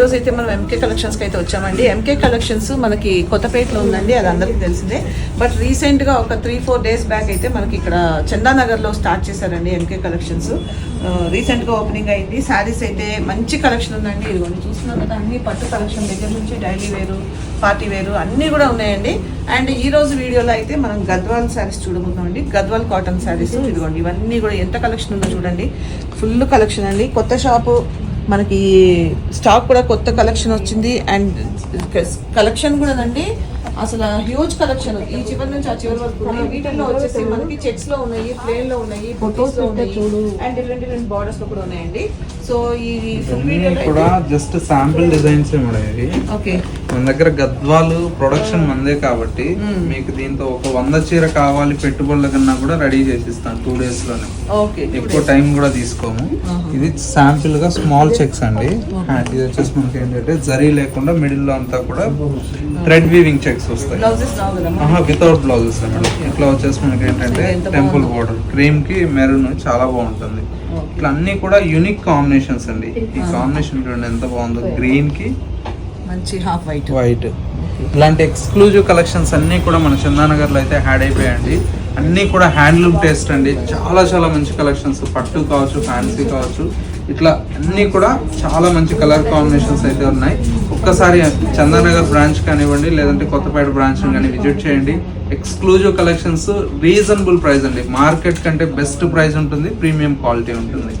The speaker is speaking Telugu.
రోజు అయితే మనం ఎంకే కలెక్షన్స్కి అయితే వచ్చామండి. ఎంకే కలెక్షన్స్ మనకి కొత్తపేటలో ఉందండి అది అందరికీ తెలిసిందే. బట్ రీసెంట్గా ఒక త్రీ ఫోర్ డేస్ బ్యాక్ అయితే మనకి ఇక్కడ చందానగర్లో స్టార్ట్ చేశారండి ఎంకే కలెక్షన్స్ రీసెంట్గా ఓపెనింగ్ అయింది. శారీస్ అయితే మంచి కలెక్షన్ ఉందండి. ఇదిగోండి చూస్తున్నాం కదా అన్ని పట్టు కలెక్షన్ దగ్గర నుంచి డైలీ వేరు పార్టీ వేరు అన్నీ కూడా ఉన్నాయండి. అండ్ ఈ రోజు వీడియోలో అయితే మనం గద్వాల్ శారీస్ చూడబోతున్నామండి. గద్వాల్ కాటన్ శారీస్ ఇదిగోండి ఇవన్నీ కూడా ఎంత కలెక్షన్ ఉందో చూడండి. ఫుల్ కలెక్షన్ అండి. కొత్త షాపు మనకి స్టాక్ కూడా కొత్త కలెక్షన్ వచ్చింది. అండ్ కలెక్షన్ కూడా అండి అసలు హ్యూజ్ కలెక్షన్ ఈ చివరి నుంచి ఆ చివరి వరకు. వీటిల్లో వచ్చేసి మనకి చెక్స్లో ఉన్నాయి ప్లేన్లో ఉన్నాయి ఫోటోస్లో ఉన్నాయి అండ్ డిఫరెంట్ డిఫరెంట్ బార్డర్స్లో కూడా ఉన్నాయండి. సో ఈ కూడా జస్ట్ శాంపిల్ డిజైన్స్ ఇవి. ఓకే మన దగ్గర గద్వాలు ప్రొడక్షన్ మందే కాబట్టి మ్మ్. మీకు దీంతో ఒక వంద చీర కావాలి పెట్టుబడుల కన్నా కూడా రెడీ చేసిస్తాను టూ డేస్లోనే. ఓకే ఎక్కువ టైం కూడా తీసుకోము. ఆహా. ఇది శాంపిల్గా స్మాల్ చెక్స్ అండి. ఇది వచ్చేసి మనకి ఏంటంటే జరీ లేకుండా మిడిల్లో అంతా కూడా థ్రెడ్ వీవింగ్ వస్తాయి. వితౌట్ బ్లౌజెస్ మేడం ఇట్లా వచ్చేసి మనకి ఏంటంటే టెంపుల్. బోర్డర్ క్రీమ్కి మెరూన్ చాలా బాగుంటుంది. ఇట్లా అన్ని కూడా యూనిక్ కాంబినేషన్స్ అండి. ఈ. కాంబినేషన్ చూడండి ఎంత బాగుందో. గ్రీన్కి మంచి హాఫ్ వైట్ వైట్ ఇలాంటి ఎక్స్క్లూజివ్ కలెక్షన్స్ అన్నీ కూడా మన చందానగర్లో అయితే హ్యాడ్ అయిపోయాయండి. అన్నీ కూడా హ్యాండ్లూమ్ టేస్ట్ అండి. చాలా చాలా మంచి కలెక్షన్స్ పట్టు కావచ్చు ఫ్యాన్సీ కావచ్చు. ఇట్లా అన్నీ కూడా చాలా మంచి కలర్ కాంబినేషన్స్ అయితే ఉన్నాయి. ఒక్కసారి చందానగర్ బ్రాంచ్ కానివ్వండి లేదంటే కొత్తపేట బ్రాంచ్ కానీ విజిట్ చేయండి. ఎక్స్క్లూజివ్ కలెక్షన్స్ రీజనబుల్ ప్రైస్ అండి. మార్కెట్ కంటే బెస్ట్ ప్రైస్ ఉంటుంది ప్రీమియం క్వాలిటీ ఉంటుంది.